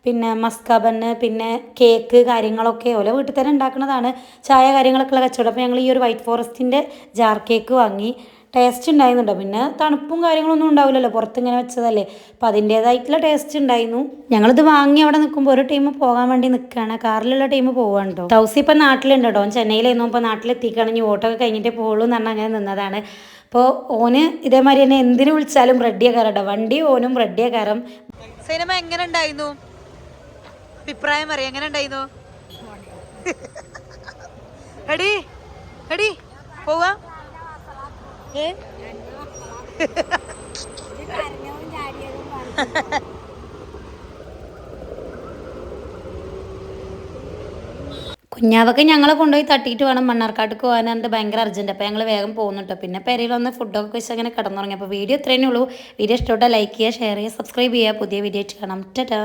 പിന്നെ മസ്കാബന്ന് പിന്നെ കേക്ക് കാര്യങ്ങളൊക്കെ ഓരോ വീട്ടിൽ തന്നെ ഉണ്ടാക്കുന്നതാണ്. ചായ കാര്യങ്ങളൊക്കെ ഉള്ള കച്ചവടം. അപ്പോൾ ഞങ്ങൾ ഈ ഒരു വൈറ്റ് ഫോറസ്റ്റിന്റെ ജാർ കേക്ക് വാങ്ങി. ടേസ്റ്റ് ഉണ്ടായിരുന്നുണ്ടോ പിന്നെ തണുപ്പും കാര്യങ്ങളൊന്നും ഉണ്ടാവില്ലല്ലോ. പുറത്തിങ്ങനെ വെച്ചതല്ലേ. അപ്പം അതിന്റേതായിട്ടുള്ള ടേസ്റ്റ് ഉണ്ടായിരുന്നു. ഞങ്ങളിത് വാങ്ങി അവിടെ നിൽക്കുമ്പോൾ ഒരു ടീം പോകാൻ വേണ്ടി നിൽക്കുകയാണ് കാറിലുള്ള ടീം പോവാണ് കേട്ടോ തൗസി ഇപ്പം നാട്ടിലുണ്ട് കേട്ടോ ചെന്നൈയിലായിരുന്നു. ഇപ്പോൾ നാട്ടിലെത്തിക്കുകയാണെങ്കിൽ ഓട്ടോ ഒക്കെ കഴിഞ്ഞിട്ടേ പോകുള്ളൂ എന്ന് പറഞ്ഞാൽ അങ്ങനെ നിന്നതാണ്. അപ്പോൾ ഓന് ഇതേമാതിരി തന്നെ എന്തിനു വിളിച്ചാലും റെഡിയാ കേട്ടോ വണ്ടി ഓനും റെഡിയാക്കാരം സിനിമ എങ്ങനെ ഉണ്ടായിരുന്നു? അഭിപ്രായം പറയാം. എങ്ങനെ ഉണ്ടായിരുന്നു? എടി എടി പോവാ. കുഞ്ഞാവക്ക് ഞങ്ങളെ കൊണ്ടുപോയി തട്ടിയിട്ട് വേണം മണ്ണാർക്കാട്ട് പോകാനായിട്ട് ഭയങ്കര അർജന്റ് അപ്പോൾ ഞങ്ങൾ വേഗം പോകുന്നുട്ടോ പിന്നെ പെരയിലൊന്ന് ഫുഡൊക്കെ വെച്ച് അങ്ങനെ കിടന്നുറങ്ങി. അപ്പോൾ വീഡിയോ ഇത്രയേ ഉള്ളൂ. വീഡിയോ ഇഷ്ടപ്പെട്ടാൽ ലൈക്ക് ചെയ്യുക ഷെയർ ചെയ്യുക സബ്സ്ക്രൈബ് ചെയ്യുക. പുതിയ വീഡിയോ കാണാം. ടാറ്റാ.